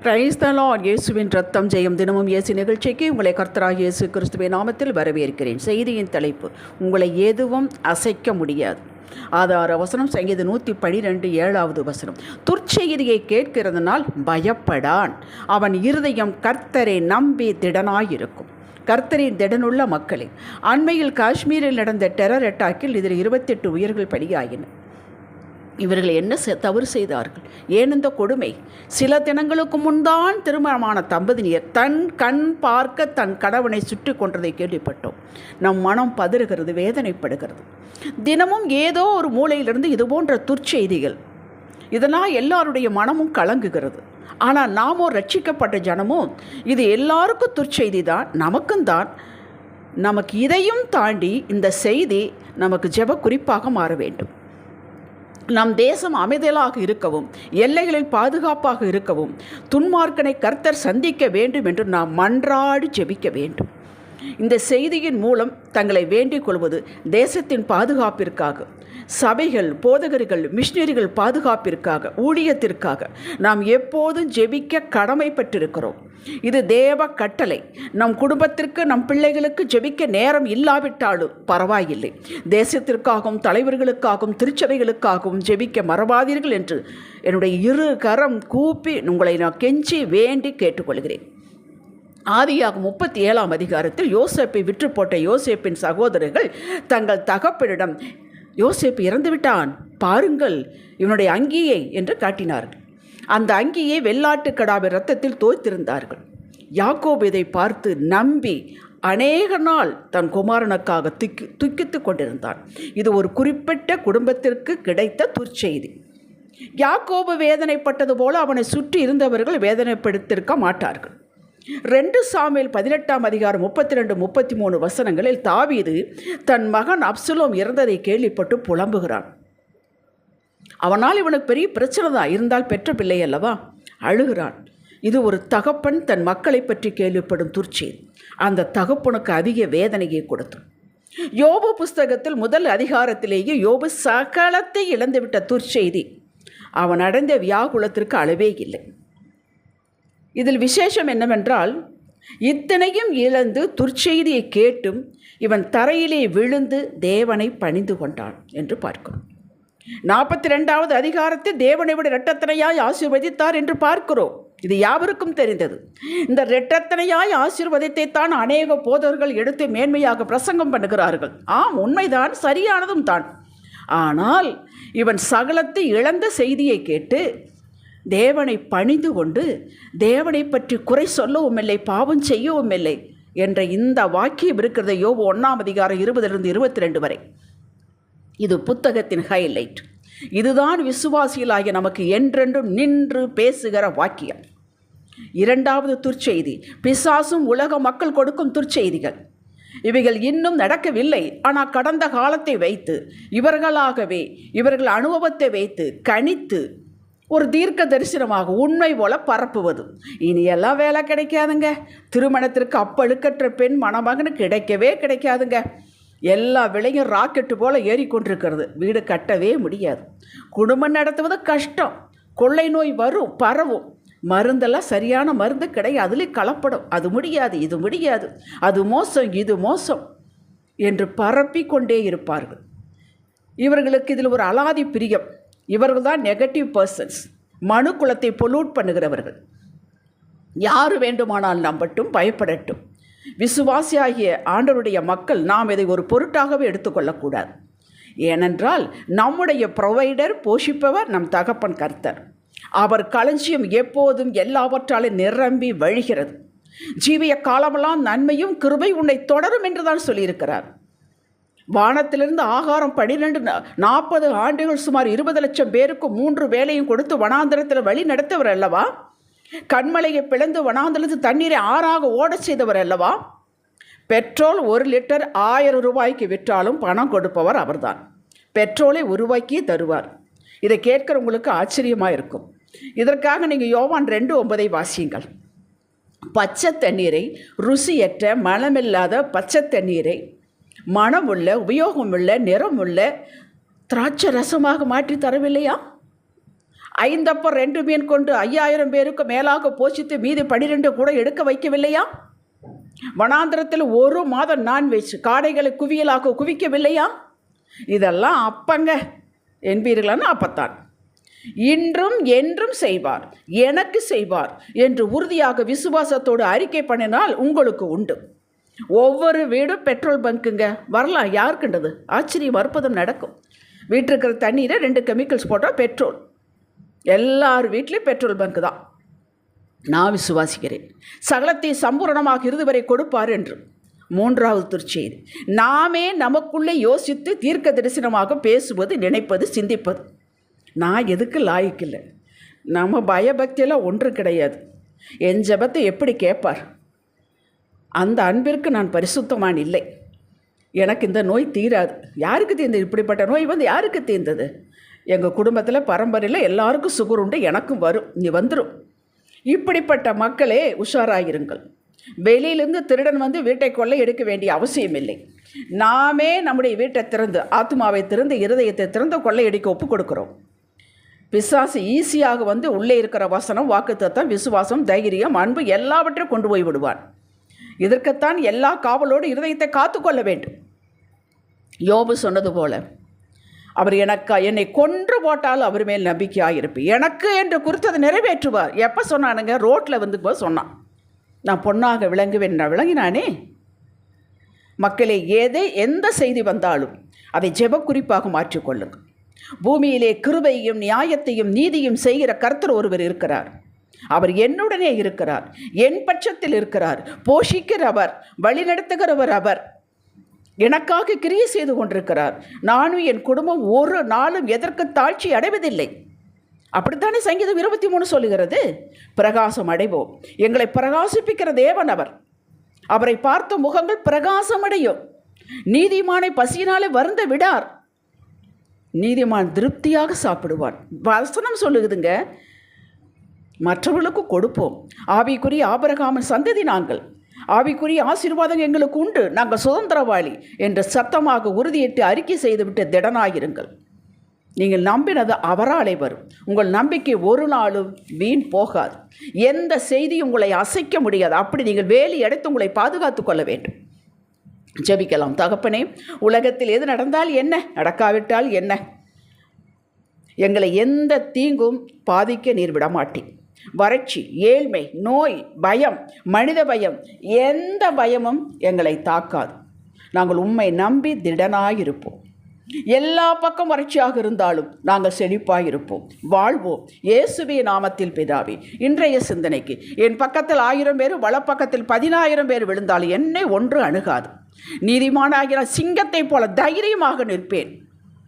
கிரைஸ்தலான் இயேசுவின் ரத்தம் ஜெயம் தினமும் இயேசு நிகழ்ச்சிக்கு உங்களை கர்த்தராக இயேசு கிறிஸ்துவின் நாமத்தில் வரவேற்கிறேன். செய்தியின் தலைப்பு உங்களை எதுவும் அசைக்க முடியாது. ஆதார வசனம் சங்கீத நூற்றி பனிரெண்டு ஏழாவது வசனம். துர்ச்செய்தியை கேட்கிறதுனால் பயப்படான். அவன் இருதயம் கர்த்தரை நம்பி திடனாயிருக்கும். கர்த்தரின் திடனுள்ள மக்களே அண்மையில் காஷ்மீரில் நடந்த டெரர் அட்டாக்கில் இதில் இருபத்தெட்டு உயிர்கள் பலியாயின. இவர்கள் என்ன தவறு செய்தார்கள்? ஏன் இந்த கொடுமை? சில தினங்களுக்கு முன்தான் திருமணமான தம்பதியினர் தன் கண் பார்க்க தன் கணவனை சுற்றி கொன்றதை கேள்விப்பட்டோம். நம் மனம் பதறுகிறது வேதனைப்படுகிறது. தினமும் ஏதோ ஒரு மூலையிலிருந்து இது போன்ற துர்ச்செய்திகள். இதனால் எல்லாருடைய மனமும் கலங்குகிறது. ஆனால் நாமோ ரட்சிக்கப்பட்ட ஜனமும் இது எல்லாருக்கும் துர்ச்செய்தி தான் நமக்கும் தான். நமக்கு இதையும் தாண்டி இந்த செய்தி நமக்கு ஜெப குறிப்பாக மாற வேண்டும். நம் தேசம் அமைதலாக இருக்கவும் எல்லைகளில் பாதுகாப்பாக இருக்கவும் துன்மார்க்கனை கர்த்தர் சந்திக்க வேண்டும் என்று நாம் மன்றாடி ஜெபிக்க வேண்டும். இந்த செய்தியின் மூலம் தங்களை வேண்டிக் கொள்வது தேசத்தின் பாதுகாப்பிற்காக சபைகள் போதகர்கள் மிஷினரிகள் பாதுகாப்பிற்காக ஊழியத்திற்காக நாம் எப்போதும் ஜெபிக்க கடமைப்பட்டிருக்கிறோம். இது தேவ கட்டளை. நம் குடும்பத்திற்கு நம் பிள்ளைகளுக்கு ஜெபிக்க நேரம் இல்லாவிட்டாலும் பரவாயில்லை. தேசத்திற்காகவும் தலைவர்களுக்காகவும் திருச்சபைகளுக்காகவும் ஜெபிக்க மறவாதீர்கள் என்று என்னுடைய இரு கரம் கூப்பி உங்களை நான் கெஞ்சி வேண்டி கேட்டுக்கொள்கிறேன். ஆதியாகும் முப்பத்தி ஏழாம் அதிகாரத்தில் யோசேப்பை விற்று போட்ட யோசேப்பின் சகோதரர்கள் தங்கள் தகப்பனிடம் யோசேப்பு இறந்துவிட்டான் பாருங்கள் இவனுடைய அங்கியை என்று காட்டினார்கள். அந்த அங்கியை வெள்ளாட்டு கடாவின் ரத்தத்தில் தோய்த்திருந்தார்கள். யாக்கோப் இதை பார்த்து நம்பி அநேக நாள் தன் குமாரனுக்காக துக்கி துக்கித்து கொண்டிருந்தான். இது ஒரு குறிப்பிட்ட குடும்பத்திற்கு கிடைத்த துர்ச்செய்தி. யாக்கோபு வேதனைப்பட்டது போல அவனை சுற்றி இருந்தவர்கள் வேதனைப்படுத்திருக்க மாட்டார்கள். ரெண்டு சாமியில் பதினெட்டாம் அதிகாரம் முப்பத்தி ரெண்டு முப்பத்தி மூணு வசனங்களில் தாவீது தன் மகன் அப்சலோம் இறந்ததை கேள்விப்பட்டு புலம்புகிறான். அவனால் இவனுக்கு பெரிய பிரச்சனை தான் இருந்தால் பெற்ற பிள்ளை அல்லவா? அழுகிறான். இது ஒரு தகப்பன் தன் மக்களை பற்றி கேள்விப்படும் துர்ச்சி. அந்த தகப்பனுக்கு அதிக வேதனையை கொடுத்து யோபு புஸ்தகத்தில் முதல் அதிகாரத்திலேயே யோபு சகலத்தை இழந்துவிட்ட துர்ச்செய்தி. அவன் அடைந்த வியாகுலத்திற்கு அளவே இல்லை. இதில் விசேஷம் என்னவென்றால் இத்தனையும் இழந்து துர்ச்செய்தியை கேட்டும் இவன் தரையிலே விழுந்து தேவனை பணிந்து கொண்டான் என்று பார்க்கிறோம். நாற்பத்தி ரெண்டாவது அதிகாரத்தில் தேவனை விட இரட்டத்தனையாய் ஆசீர்வதித்தார் என்று பார்க்கிறோம். இது யாவருக்கும் தெரிந்தது. இந்த இரட்டத்தனையாய் ஆசீர்வதித்தை தான் அநேக போதர்கள் எடுத்து மேன்மையாக பிரசங்கம் பண்ணுகிறார்கள். ஆம் உண்மைதான் சரியானதும் தான். ஆனால் இவன் சகலத்தை இழந்த செய்தியை கேட்டு தேவனை பணிந்து கொண்டு தேவனை பற்றி குறை சொல்லவும் இல்லை பாவம் செய்யவும் இல்லை என்ற இந்த வாக்கியம் இருக்கிறத. யோபு ஒன்றாம் அதிகாரம் இருபதிலிருந்து இருபத்தி ரெண்டு வரை. இது புத்தகத்தின் ஹைலைட் இதுதான் விசுவாசிகளாகிய நமக்கு என்றென்றும் நின்று பேசுகிற வாக்கியம். இரண்டாவது துர்ச்செய்தி பிசாசும் உலக மக்கள் கொடுக்கும் துர்ச்செய்திகள். இவைகள் இன்னும் நடக்கவில்லை. ஆனால் கடந்த காலத்தை வைத்து இவர்களாகவே இவர்கள் அனுபவத்தை வைத்து கணித்து ஒரு தீர்க்க தரிசனமாக உண்மை போல பரப்புவது. இனியெல்லாம் வேலை கிடைக்காதுங்க. திருமணத்திற்கு அப்பழுக்கற்ற பெண் மணமகனு கிடைக்கவே கிடைக்காதுங்க. எல்லா விலையும் ராக்கெட்டு போல் ஏறிக்கொண்டிருக்கிறது. வீடு கட்டவே முடியாது. குடும்பம் நடத்துவது கஷ்டம். கொள்ளை நோய் வரும் பரவும். மருந்தெல்லாம் சரியான மருந்து கிடையாது. அதுலேயும் கலப்படும். அது முடியாது இது முடியாது. அது மோசம் இது மோசம் என்று பரப்பி கொண்டே இருப்பார்கள். இவர்களுக்கு இதில் ஒரு அலாதி பிரியம். இவர்கள் தான் நெகட்டிவ் பர்சன்ஸ் மனு குலத்தை பொல்யூட் பண்ணுகிறவர்கள். யார் வேண்டுமானால் நம்பட்டும் பயப்படட்டும். விசுவாசியாகிய ஆண்டவருடைய மக்கள் நாம் இதை ஒரு பொருட்டாகவே எடுத்துக்கொள்ளக்கூடாது. ஏனென்றால் நம்முடைய ப்ரொவைடர் போஷிப்பவர் நம் தகப்பன் கர்த்தர். அவர் களஞ்சியம் எப்போதும் எல்லாவற்றாலும் நிரம்பி வழிகிறது. ஜீவிய காலமெல்லாம் நன்மையும் கிருபை உன்னை தொடரும் என்று தான் சொல்லியிருக்கிறார். வானத்திலிருந்து ஆகாரம் பன்னிரெண்டு நாற்பது ஆண்டுகள் சுமார் இருபது லட்சம் பேருக்கு மூன்று வேலையும் கொடுத்து வனாந்திரத்தில் வழி நடத்தவர் அல்லவா? கண்மலையை பிளந்து வனாந்திரத்து தண்ணீரை ஆறாக ஓடச் செய்தவர் அல்லவா? பெட்ரோல் ஒரு லிட்டர் ஆயிரம் ரூபாய்க்கு விற்றாலும் பணம் கொடுப்பவர் அவர்தான். பெட்ரோலை உருவாக்கி தருவார். இதை கேட்குறவங்களுக்கு ஆச்சரியமாக இருக்கும். இதற்காக நீங்கள் யோவான் ரெண்டு ஒன்பதை வாசியுங்கள். பச்சை தண்ணீரை ருசியற்ற மனமில்லாத பச்சை தண்ணீரை மனமுள்ள உபயோகமுள்ள நிறமுள்ள திராட்சை ரசமாக மாற்றி தரவில்லையா? ஐந்தப்பம் ரெண்டு மீன் கொண்டு ஐயாயிரம் பேருக்கு மேலாக போஷித்து மீதி பனிரெண்டு கூட எடுக்க வைக்கவில்லையா? வனாந்திரத்தில் ஒரு மாதம் நான்வெஜ் காடைகளை குவியலாக குவிக்கவில்லையா? இதெல்லாம் அப்பங்க. என்பீர்களான்னு அப்பத்தான். இன்றும் என்றும் செய்வார் எனக்கு செய்வார் என்று உறுதியாக விசுவாசத்தோடு அறிக்கை பண்ணினால் உங்களுக்கு உண்டு. ஒவ்வொரு வீடும் பெட்ரோல் பங்க்குங்க வரலாம் யாருக்குன்றது? ஆச்சரியம் அற்புதம் நடக்கும். வீட்டிருக்கிற தண்ணீரை ரெண்டு கெமிக்கல்ஸ் போட்டால் பெட்ரோல். எல்லார் வீட்லேயும் பெட்ரோல் பங்க் தான். நான் விசுவாசிக்கிறேன். சகலத்தை சம்பூரணமாக இருதுவரை கொடுப்பார் என்று. மூன்றாவது துர்ச்செய்தி. நாமே நமக்குள்ளே யோசித்து தீர்க்க தரிசனமாக பேசுவது நினைப்பது சிந்திப்பது. நான் எதுக்கு லாய்க்கில்லை? நம்ம பயபக்தியெல்லாம் ஒன்று கிடையாது. என் ஜபத்தை எப்படி கேட்பார்? அந்த அன்பிற்கு நான் பரிசுத்தமான் இல்லை. எனக்கு இந்த நோய் தீராது. யாருக்கு தீர்ந்தது? இப்படிப்பட்ட நோய் வந்து யாருக்கு தீர்ந்தது? எங்கள் குடும்பத்தில் பரம்பரையில் எல்லாருக்கும் சுகர் உண்டு எனக்கும் வரும். நீ வந்துடும் இப்படிப்பட்ட மக்களே உஷாராயிருங்கள். வெளியிலிருந்து திருடன் வந்து வீட்டை கொள்ளை எடுக்க வேண்டிய அவசியம் இல்லை. நாமே நம்முடைய வீட்டை திறந்து ஆத்மாவை திறந்து இருதயத்தை திறந்து கொள்ளையடிக்க ஒப்பு கொடுக்குறோம். பிசாசு ஈஸியாக வந்து உள்ளே இருக்கிற வசனம் வாக்குத்தத்தம் விசுவாசம் தைரியம் அன்பு எல்லாவற்றையும் கொண்டு போய் விடுவான். இதற்குத்தான் எல்லா காவலோடு இருதயத்தை காத்துக்கொள்ள வேண்டும். யோபு சொன்னது போல அவர் எனக்கு என்னை கொன்று போட்டால் அவர் மேல் நம்பிக்கையாக இருப்பேன் எனக்கு என்று குறித்ததை நிறைவேற்றுவார். எப்போ சொன்னானுங்க? ரோட்டில் வந்து போய் சொன்னான். நான் பொண்ணாக விளங்குவேன் நான் விளங்கினானே? மக்களே ஏதே எந்த செய்தி வந்தாலும் அதை ஜெப குறிப்பாக மாற்றிக்கொள்ளுங்கள். பூமியிலே கிருபையும் நியாயத்தையும் நீதியும் செய்கிற கர்த்தர் ஒருவர் இருக்கிறார். அவர் என்னுடனே இருக்கிறார். என் பட்சத்தில் இருக்கிறார். போஷிக்கிறவர் வழிநடத்துகிறவர் அவர். எனக்காக கிரியை செய்து கொண்டிருக்கிறார். நானும் என் குடும்பம் ஒரு நாளும் எதற்கு தாழ்ச்சி அடைவதில்லை. அப்படித்தானே சங்கீதம் இருபத்தி மூணு சொல்லுகிறது? பிரகாசம் அடைவோம். எங்களை பிரகாசிப்பிக்கிற தேவன் அவர். அவரை பார்த்த முகங்கள் பிரகாசம் அடையும் நீதிமானை பசியினாலே வருந்த விடார். நீதிமான் திருப்தியாக சாப்பிடுவான். வசனம் சொல்லுகுதுங்க மற்றவர்களுக்கு கொடுப்போம். ஆவிக்குரிய ஆபரகாம சந்ததி நாங்கள். ஆவிக்குரிய ஆசீர்வாதம் எங்களுக்கு உண்டு. நாங்கள் சுதந்திரவாளி என்று சத்தமாக உறுதியிட்டு அறிக்கை செய்துவிட்டு திடனாயிருங்கள். நீங்கள் நம்பினது அவராலே வரும். உங்கள் நம்பிக்கை ஒரு நாளும் வீண் போகாது. எந்த செய்தியும் உங்களை அசைக்க முடியாது. அப்படி நீங்கள் வேலி எடுத்து உங்களை பாதுகாத்து கொள்ள வேண்டும். ஜெபிக்கலாம். தகப்பனே உலகத்தில் எது நடந்தால் என்ன? நடக்காவிட்டால் என்ன? எங்களை எந்த தீங்கும் பாதிக்க நீர் விடமாட்டேன் வறட்சி ஏழ்மை நோய் பயம் மனித பயம் எந்த பயமும் எங்களை தாக்காது. நாங்கள் உண்மை நம்பி திடனாயிருப்போம். எல்லா பக்கம் வறட்சியாக இருந்தாலும் நாங்கள் செழிப்பாக இருப்போம் வாழ்வோம். இயேசுவே நாமத்தில் பிதாவே இன்றைய சிந்தனைக்கு என் பக்கத்தில் ஆயிரம் பேர் வலப்பக்கத்தில் பதினாயிரம் பேர் விழுந்தால் என்னை ஒன்று அணுகாது. நீதிமானாகிற சிங்கத்தைப் போல தைரியமாக நிற்பேன்.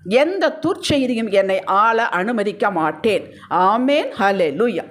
எந்த துர்ச்செய்தியும் என்னை ஆள அனுமதிக்க மாட்டேன். ஆமேன். ஹலே லூயா